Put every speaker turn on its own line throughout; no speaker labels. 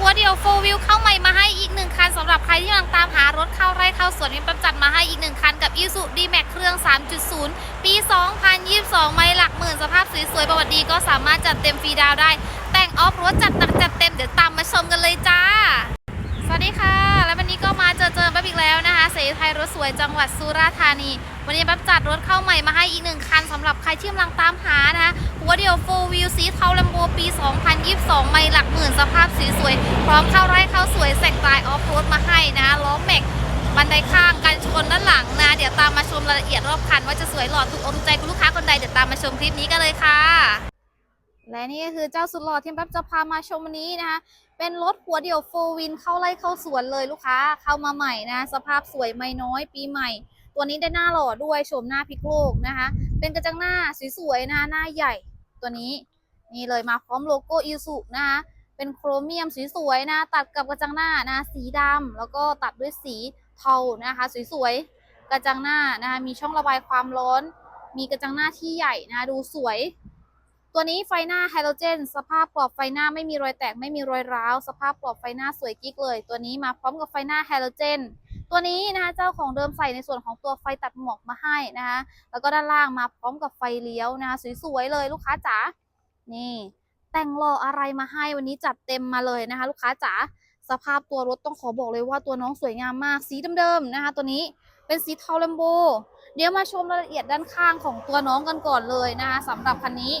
หัวเดียวโฟวิวเข้าใหม่มาให้อีกหนึ่งคันสำหรับใครที่กำลังตามหารถเข้าไร่เข้าสวนมีประจัดมาให้อีกหนึ่งคันกับอีซูดีแม็กเครื่อง 3.0 ปี 2022 ไม่หลักหมื่นสภาพสวยๆประวัติดีก็สามารถจัดเต็มฟรีดาวได้ แต่งออฟรถจัดหนักจัดเต็มเดี๋ยวตามมาชมกันเลยจ้า วัสดีค่ะ และวันนี้ก็มาเจอเจอแป๊บอีกแล้วนะคะเสรีไทยรถสวยจังหวัดสุราษฎร์ธานี วันนี้แป๊บจัดรถเข้าใหม่มาให้อีกหนึ่งคันสำหรับใครที่กำลังตามหานะคะหัวเดียวโฟวิวสีเทาลัมโบปี 2022 ไม่หลักหมื่นสภาพสีสวยพร้อมเข้าไร่เข้าสวยแสกตายออฟโรดมาให้นะคะล้อแม็กบันไดข้างกันชนด้านหลังนะ เดี๋ยวตามมาชมรายละเอียดรอบคันว่าจะสวยหล่อถูกอกถูกใจคุณลูกค้าคนใดเดี๋ยวตามมาชมคลิปนี้กันเลยค่ะ และนี่ก็คือเจ้าสุดหล่อที่แป๊บจะพามาชมวันนี้นะคะ เป็นรถหัวเดี่ยวโฟวินเข้าไล่เข้าสวนเลยลูกค้าเข้ามาใหม่นะ สภาพสวยไม่น้อยปีใหม่ ตัวนี้ได้หน้าหล่อด้วยโฉมหน้าพิกโลกนะคะ เป็นกระจังหน้าสวยๆนะหน้าใหญ่ตัวนี้ นี่เลยมาพร้อมโลโก้อิสุนะคะเป็นโครเมียมสวยๆนะ ตัดกับกระจังหน้านะสีดำแล้วก็ตัดด้วยสีเทานะคะสวยๆกระจังหน้านะคะมีช่องระบายความร้อน มีกระจังหน้าที่ใหญ่นะดูสวย ตัวนี้ไฟหน้าไฮโดรเจน สภาพปลอบไฟหน้าไม่มีรอยแตกไม่มีรอยร้าว สภาพปลอบไฟหน้าสวยกิ๊กเลย ตัวนี้มาพร้อมกับไฟหน้าไฮโดรเจน ตัวนี้นะคะเจ้าของเดิมใส่ในส่วนของตัวไฟตัดหมอกมาให้นะคะแล้วก็ด้านล่างมาพร้อมกับไฟเลี้ยวนะคะสวยๆเลยลูกค้าจ๋านี่แต่งรออะไรมาให้วันนี้จัดเต็มมาเลยนะคะ ลูกค้าจ๋าสภาพตัวรถต้องขอบอกเลยว่าตัวน้องสวยงามมากสีเดิมๆนะคะ ตัวนี้เป็นสีเทาลัมโบ เดี๋ยวมาชมรายละเอียดด้านข้างของตัวน้องกันก่อนเลยนะคะสำหรับคันนี้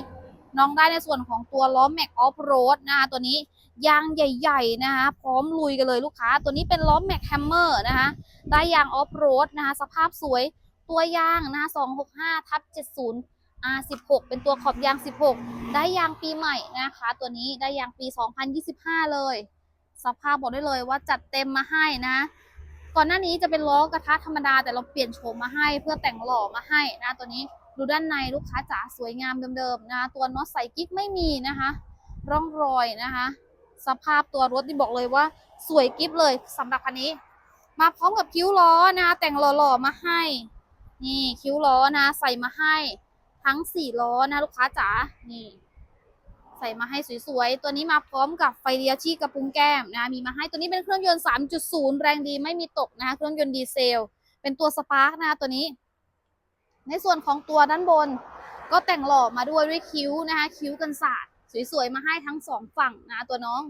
น้องได้ในส่วนของตัวล้อแม็กออฟโรดนะคะตัวนี้ยางใหญ่ ๆ นะคะ พร้อมลุยกันเลยลูกค้า ตัวนี้เป็นล้อแม็กแฮมเมอร์นะคะ ได้ยางออฟโรดนะคะ สภาพสวย ตัวยางนะคะ265ทับ70 R16 เป็นตัวขอบยาง 16 ได้ยางปีใหม่นะคะ ตัวนี้ได้ยางปี 2025 เลย สภาพบอกได้เลยว่าจัดเต็มมาให้นะ ก่อนหน้านี้จะเป็นล้อกระทะธรรมดาแต่เราเปลี่ยนโฉมมาให้เพื่อแต่งหล่อมาให้นะตัวนี้ ดูด้านในลูกค้าจ๋าสวยงามเดิมๆนะตัวน็อตใส่กิ๊กไม่มีนะคะ ร่องรอยนะคะ สภาพตัวรถนี่บอกเลยว่าสวยกิ๊บเลยสำหรับคันนี้ มาพร้อมกับคิ้วล้อนะคะแต่งหล่อๆมาให้ นี่คิ้วล้อนะใส่มาให้ ทั้งสี่ล้อนะลูกค้าจ๋านี่ใส่มาให้สวยๆ ตัวนี้มาพร้อมกับไฟเลี้ยชีกระพุ้งแก้มนะ มีมาให้ตัวนี้เป็นเครื่องยนต์ 3.0 แรงดีไม่มีตกนะคะเครื่องยนต์ดีเซล เป็นตัวสปาร์กนะคะตัวนี้ ในส่วนของตัวด้านบน ก็แต่งหล่อมาด้วยด้วยคิ้วนะคะ คิ้วกันศาสตร์สวยๆ มาให้ทั้งสองฝั่งนะตัวน้อง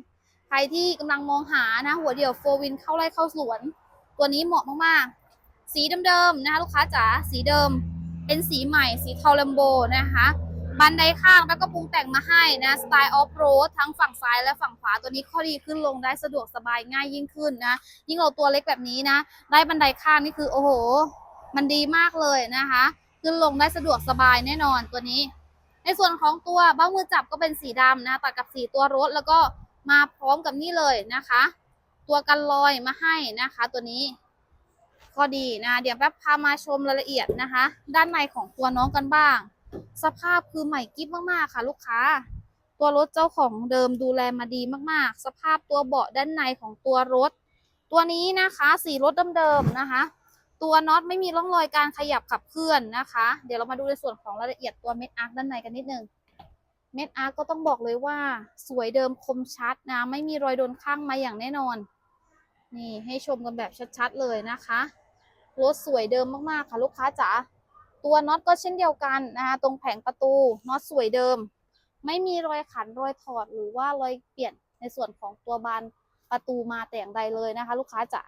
ใครที่กำลังมองหานะหัวเดี่ยวโฟวินเข้าไร่เข้าสวน ตัวนี้เหมาะมากๆ สีเดิมๆนะคะลูกค้าจ๋าสีเดิม เป็นสีใหม่ สีเทาลัมโบนะคะบันไดข้างแล้วก็ปรุงแต่งมาให้นะสไตล์ออฟโรดทั้งฝั่งซ้ายและฝั่งขวาตัวนี้ข้อดีขึ้นลงได้สะดวกสบายง่ายยิ่งขึ้นนะ ยิ่งเราตัวเล็กแบบนี้นะ ได้บันไดข้างนี่คือโอ้โห มันดีมากเลยนะคะ ขึ้นลงได้สะดวกสบายแน่นอนตัวนี้ ในส่วนของตัวเบ้ามือจับก็เป็นสีดำนะตัดกับสีตัวรถแล้วก็มาพร้อมกับนี่เลยนะคะ ตัวกันรอยมาให้นะคะ ตัวนี้ก็ดีนะเดี๋ยวแป๊บพามาชมรายละเอียดนะคะ ด้านในของตัวน้องกันบ้าง สภาพคือใหม่กิ๊บมากๆค่ะ ลูกค้า ตัวรถเจ้าของเดิมดูแลมาดีมากๆ สภาพตัวเบาะด้านในของตัวรถ ตัวนี้นะคะ สีรถเดิมๆนะคะ ตัวน็อตไม่มีร่องรอยการขยับขับเคลื่อนนะคะ เดี๋ยวเรามาดูในส่วนของรายละเอียดตัวเม็ดอาร์คด้านในกันนิดนึงเม็ดอาร์คก็ต้องบอกเลยว่าสวยเดิมคมชัดนะ ไม่มีรอยโดนข้างมาอย่างแน่นอน นี่ให้ชมกันแบบชัดๆเลยนะคะรถสวยเดิมมากๆค่ะลูกค้าจ๋าตัวน็อตก็เช่นเดียวกันนะคะตรงแผงประตูน็อตสวยเดิม ไม่มีรอยขันรอยถอดหรือว่ารอยเปลี่ยนในส่วนของตัวบานประตูมาแต่อย่างใดเลยนะคะ ลูกค้าจ๋า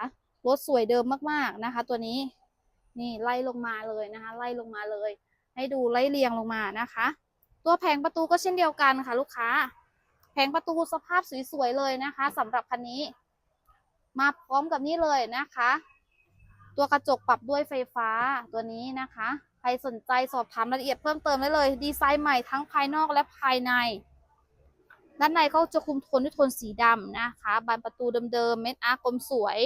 รถสวยเดิมมากๆนะคะ ตัวนี้นี่ไล่ลงมาเลยนะคะ ไล่ลงมาเลย ให้ดูไล่เรียงลงมานะคะ ตัวแผงประตูก็เช่นเดียวกันค่ะ ลูกค้า แผงประตูสภาพสวยๆเลยนะคะสำหรับคันนี้ มาพร้อมกับนี่เลยนะคะ ตัวกระจกปรับด้วยไฟฟ้าตัวนี้นะคะใครสนใจสอบถามรายละเอียดเพิ่มเติมได้เลย ดีไซน์ใหม่ทั้งภายนอกและภายใน ด้านในเขาจะคุมโทนด้วยโทนสีดำนะคะ บานประตูเดิมๆเม็ดอาร์กลมสวย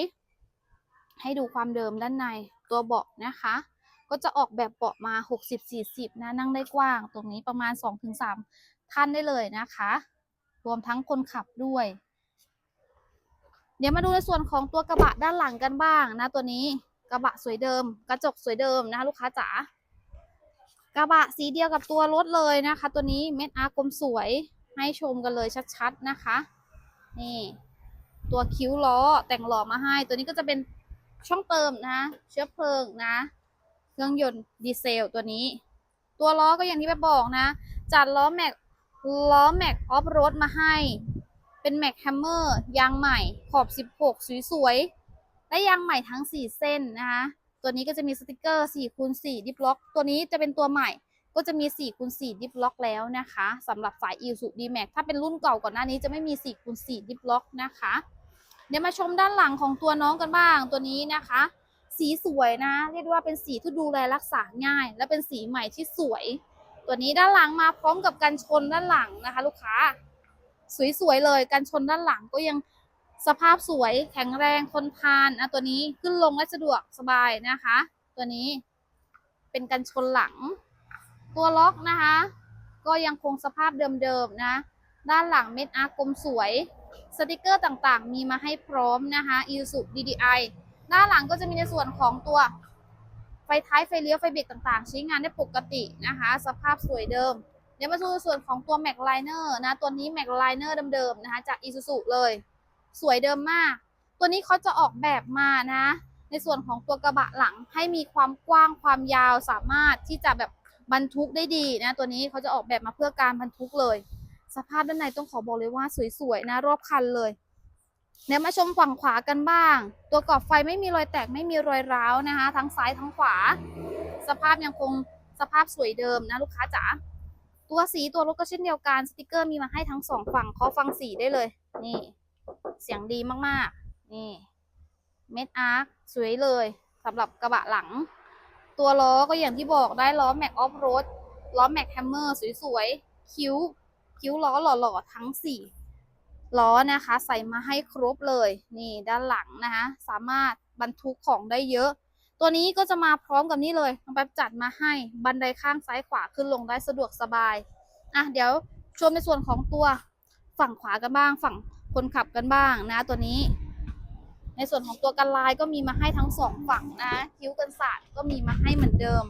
ให้ดูความเดิมด้านในตัวเบาะนะคะ ก็จะออกแบบเบาะมา 60-40 นะนั่งได้กว้าง ตรงนี้ประมาณ 2-3 ท่านได้เลยนะคะ รวมทั้งคนขับด้วย เดี๋ยวมาดูในส่วนของตัวกระบะด้านหลังกันบ้างนะตัวนี้กระบะสวยเดิม กระจกสวยเดิมนะคะลูกค้าจ๋ากระบะสีเดียวกับตัวรถเลยนะคะ ตัวนี้เม็ดอาร์กลมสวยให้ชมกันเลยชัดๆนะคะ นี่ ตัวคิ้วล้อแต่งหล่อมาให้ ตัวนี้ก็จะเป็น ช่องเติมนะ เชื้อเพลิงนะ เครื่องยนต์ดีเซลตัวนี้ ตัวล้อก็อย่างที่ไปบอกนะ จัดล้อแม็กล้อแม็กออฟโรดมาให้ เป็นแม็กแฮมเมอร์ยางใหม่ขอบ 16 สวยๆ และยางใหม่ทั้ง 4 เส้นนะคะตัวนี้ก็จะมีสติกเกอร์4คูณ4ดิฟล็อกตัวนี้จะเป็นตัวใหม่ก็จะมี4คูณ4ดิฟล็อกแล้วนะคะสำหรับสาย i s u d m a x ถ้าเป็นรุ่นเก่าก่อนหน้านี้จะไม่มี4คูณ4ดิฟล็อกนะคะ เดี๋ยวมาชมด้านหลังของตัวน้องกันบ้างตัวนี้นะคะ สีสวยนะ เรียกได้ว่าเป็นสีที่ดูแลรักษาง่าย และเป็นสีใหม่ที่สวย ตัวนี้ด้านหลังมาพร้อมกับกันชนด้านหลังนะคะ ลูกค้า สวยๆเลยกันชนด้านหลังก็ยังสภาพสวยแข็งแรงทนทานนะตัวนี้ขึ้นลงได้สะดวกสบายนะคะ ตัวนี้เป็นกันชนหลัง ตัวล็อกนะคะ ก็ยังคงสภาพเดิมๆนะ ด้านหลังเม็ดอาร์กลมสวย สติกเกอร์ต่างๆ มีมาให้พร้อมนะคะ i s u DDI ด้านหลังก็จะมีในส่วนของตัวไฟท้ายไฟเลี้ยวไฟเบรกต่างๆ ใช้งานได้ปกตินะคะ สภาพสวยเดิม เดี๋ยวมาดูส่วนของตัว Mac Liner นะ ตัวนี้ Mac Liner เดิมๆนะคะ จาก Isuzu เลย สวยเดิมมาก ตัวนี้เขาจะออกแบบมานะ ในส่วนของตัวกระบะหลังให้มีความกว้างความยาวสามารถที่จะแบบบรรทุกได้ดีนะ ตัวนี้เขาจะออกแบบมาเพื่อการบรรทุกเลย สภาพด้านในต้องขอบอกเลยว่าสวยๆนะรอบคันเลยเดี๋ยวมาชมฝั่งขวากันบ้าง ตัวกรอบไฟไม่มีรอยแตกไม่มีรอยร้าวนะคะ ทั้งซ้ายทั้งขวา สภาพยังคงสภาพสวยเดิมนะลูกค้าจ๋าตัวสีตัวรถก็เช่นเดียวกันสติกเกอร์มีมาให้ทั้งสองฝั่งเขาฟังสีได้เลย นี่ เสียงดีมากๆ นี่เม็ดอาร์คสวยเลยสำหรับกระบะหลัง ตัวล้อก็อย่างที่บอกได้ล้อแม็กออฟโรดล้อแม็กแฮมเมอร์สวยๆ คิ้ว คิ้วล้อหล่อๆทั้งสี่ล้อนะคะ ใส่มาให้ครบเลยนี่ด้านหลังนะคะ สามารถบรรทุกของได้เยอะ ตัวนี้ก็จะมาพร้อมกับนี่เลยน้องแป๊บจัดมาให้บันไดข้างซ้ายขวาขึ้นลงได้สะดวกสบายอะเดี๋ยวชมในส่วนของตัวฝั่งขวากันบ้าง ฝั่งคนขับกันบ้างนะตัวนี้ ในส่วนของตัวกันลายก็มีมาให้ทั้งสองฝั่งนะคิ้วกันศาสตร์ก็มีมาให้เหมือนเดิม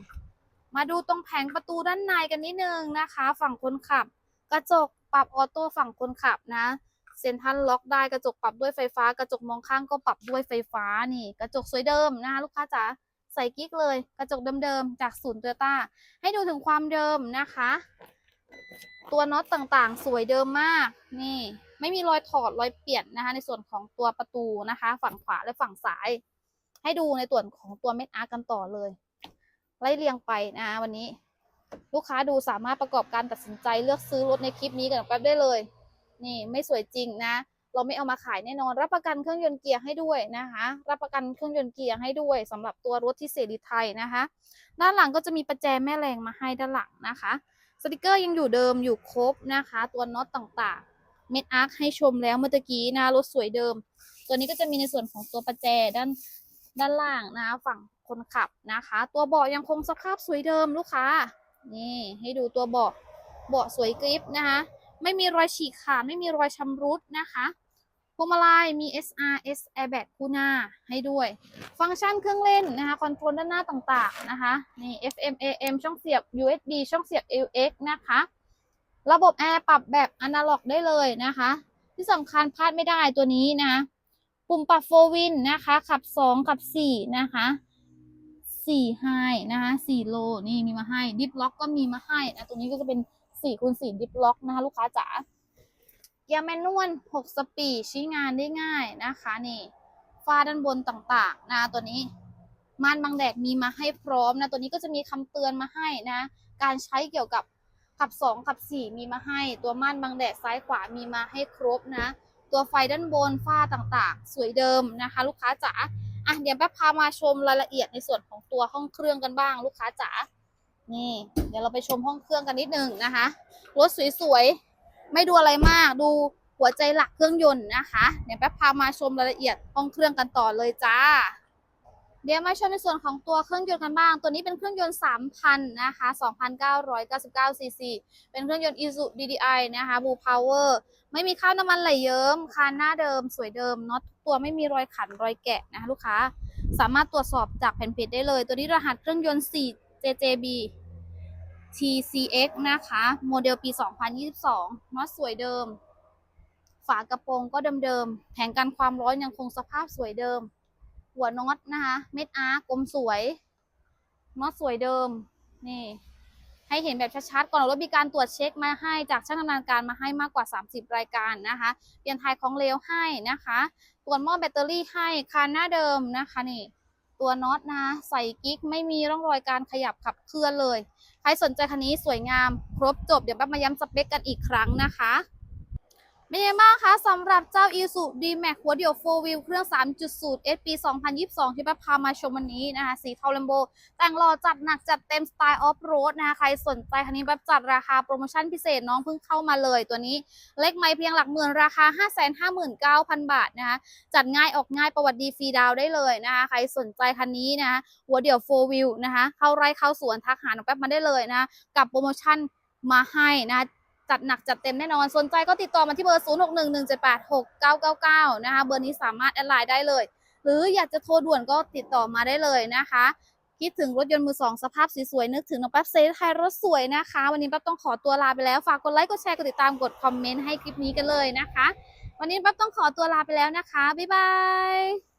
มาดูตรงแผงประตูด้านในกันนิดนึงนะคะ ฝั่งคนขับ กระจกปรับออโต้ฝั่งคนขับนะ เซ็นทรัลล็อกได้กระจกปรับด้วยไฟฟ้า กระจกมองข้างก็ปรับด้วยไฟฟ้านี่ กระจกสวยเดิมนะคะลูกค้าจ๋าใส่กิ๊กเลย กระจกเดิมๆจากศูนย์โตโยต้าให้ดูถึงความเดิมนะคะ ตัวน็อตต่างๆ สวยเดิมมาก นี่ ไม่มีรอยถอดรอยเปลี่ยนนะคะ ในส่วนของตัวประตูนะคะ ฝั่งขวาและฝั่งซ้าย ให้ดูในส่วนของตัวเม็ดอาร์กันต่อเลย ไล่เรียงไปนะวันนี้ ลูกค้าดูสามารถประกอบการตัดสินใจเลือกซื้อรถในคลิปนี้กันแป๊บได้เลย นี่ไม่สวยจริงนะ เราไม่เอามาขายแน่นอน รับประกันเครื่องยนต์เกียร์ให้ด้วยนะคะ รับประกันเครื่องยนต์เกียร์ให้ด้วยสำหรับตัวรถที่เสรีไทยนะคะ ด้านหลังก็จะมีประแจแม่แรงมาให้ด้านหลังนะคะสติกเกอร์ยังอยู่เดิมอยู่ครบนะคะ ตัวน็อตต่างๆ เม็ดอาร์คให้ชมแล้วเมื่อกี้นะรถสวยเดิม ตัวนี้ก็จะมีในส่วนของตัวประแจด้านด้านล่างนะคะฝั่งคนขับนะคะ ตัวเบาะยังคงสภาพสวยเดิมลูกค้า นี่ให้ดูตัวเบาะเบาะสวยกริปนะคะ ไม่มีรอยฉีกขาดไม่มีรอยชำรุดนะคะพวงมาลัยมี SRS airbag คู่หน้าให้ด้วย ฟังก์ชันเครื่องเล่นนะคะ คอนโทรลด้านหน้าต่างๆนะคะนี่ FM AM ช่องเสียบ USB ช่องเสียบ AUX นะคะ ระบบแอร์ปรับแบบอนาล็อกได้เลยนะคะ ที่สำคัญพลาดไม่ได้ตัวนี้นะปุ่มปรับโฟวินนะคะ ขับ 2 ขับ 4 นะคะ 4ไฮนะคะ4โลนี่มีมาให้ดิฟล็อกก็มีมาให้นะตรงนี้ก็จะเป็น4คูณ4ดิฟล็อกนะคะลูกค้าจ๋าเกียร์แมนนวล6สปีดใช้งานได้ง่ายนะคะนี่ฝ้าด้านบนต่างๆนะตัวนี้ม่านบังแดดมีมาให้พร้อมนะตัวนี้ก็จะมีคำเตือนมาให้นะการใช้เกี่ยวกับขับ 2 ขับ 4 มีมาให้ ตัวม่านบังแดดซ้ายขวามีมาให้ครบนะ ตัวไฟด้านบนฝ้าต่างๆ สวยเดิมนะคะ ลูกค้าจ๋า อะเดี๋ยวแป๊บพามาชมรายละเอียดในส่วนของตัวห้องเครื่องกันบ้างลูกค้าจ๋านี่ เดี๋ยวเราไปชมห้องเครื่องกันนิดนึงนะคะรถสวยๆไม่ดูอะไรมาก ดูหัวใจหลักเครื่องยนต์นะคะ เดี๋ยวแป๊บพามาชมรายละเอียดห้องเครื่องกันต่อเลยจ้า เดี๋ยวมาชมในส่วนของตัวเครื่องยนต์กันบ้าง ตัวนี้เป็นเครื่องยนต์ 3,000 นะคะ 2,999 ซีซี เป็นเครื่องยนต์ Isuzu DDI นะคะ Blue Power ไม่มีข้าวน้ำมันไหลเยิ้ม คานหน้าเดิม สวยเดิม น็อตตัวไม่มีรอยขันรอยแกะนะคะลูกค้า สามารถตรวจสอบจากแผ่นเพจได้เลย ตัวนี้รหัสเครื่องยนต์ 4 JJB TCX นะคะ โมเดลปี 2022 น็อตสวยเดิม ฝากระโปรงก็เดิมๆ แผงกันความร้อนยังคงสภาพสวยเดิม หัวน็อตนะคะ เม็ดอาร์กลมสวยน็อตสวยเดิม นี่ ให้เห็นแบบชัดๆก่อนรถมีการตรวจเช็คมาให้จากช่างำนินการมาให้มากกว่า 30 รายการนะคะ เปลี่ยนไทยของเลวให้นะคะตรวจหม้อแบตเตอรี่ให้คานหน้าเดิมนะคะนี่ตัวน็อตนะใส่กิ๊กไม่มีร่องรอยการขยับขับเคลื่อนเลย ใครสนใจคันนี้สวยงาม ครบจบเดี๋ยวแป๊บมาย้ำสเปคกันอีกครั้งนะคะ เป็นยังไงบ้างคะสำหรับเจ้า i s u D-Max หัวเดี่ยว 4 wheel เครื่อง 3.0 S ปี2022 ที่แป๊บพามาชมวันนี้นะคะ สีเทาเลมโบ แต่งหล่อจัดหนักจัดเต็มสไตล์ออฟโรดนะคะ ใครสนใจคันนี้แบบจัดราคาโปรโมชั่นพิเศษน้องเพิ่งเข้ามาเลยตัวนี้ เล็กไม่เพียงหลักหมื่นราคา 559,000 บาทนะคะ จัดง่ายออกง่ายประวัติดีฟรีดาวได้เลยนะคะ ใครสนใจคันนี้นะคะหัวเดี่ยว 4 wheel นะคะ เข้าไร่เข้าสวนทักหาน้องแป๊บมาได้เลยนะ กับโปรโมชั่นมาให้นะ จัดหนักจัดเต็มแน่นอน สนใจก็ติดต่อมาที่เบอร์ 0611786999 นะคะ เบอร์นี้สามารถแอดไลน์ได้เลย หรืออยากจะโทรด่วนก็ติดต่อมาได้เลยนะคะ คิดถึงรถยนต์มือสองสภาพสวยๆนึกถึงน้องแป๊บเซฟไทยรถสวยนะคะ วันนี้แป๊บต้องขอตัวลาไปแล้ว ฝากกดไลค์ กดแชร์ กดติดตาม กดคอมเมนต์ให้คลิปนี้กันเลยนะคะ วันนี้แป๊บต้องขอตัวลาไปแล้วนะคะ บ๊ายบาย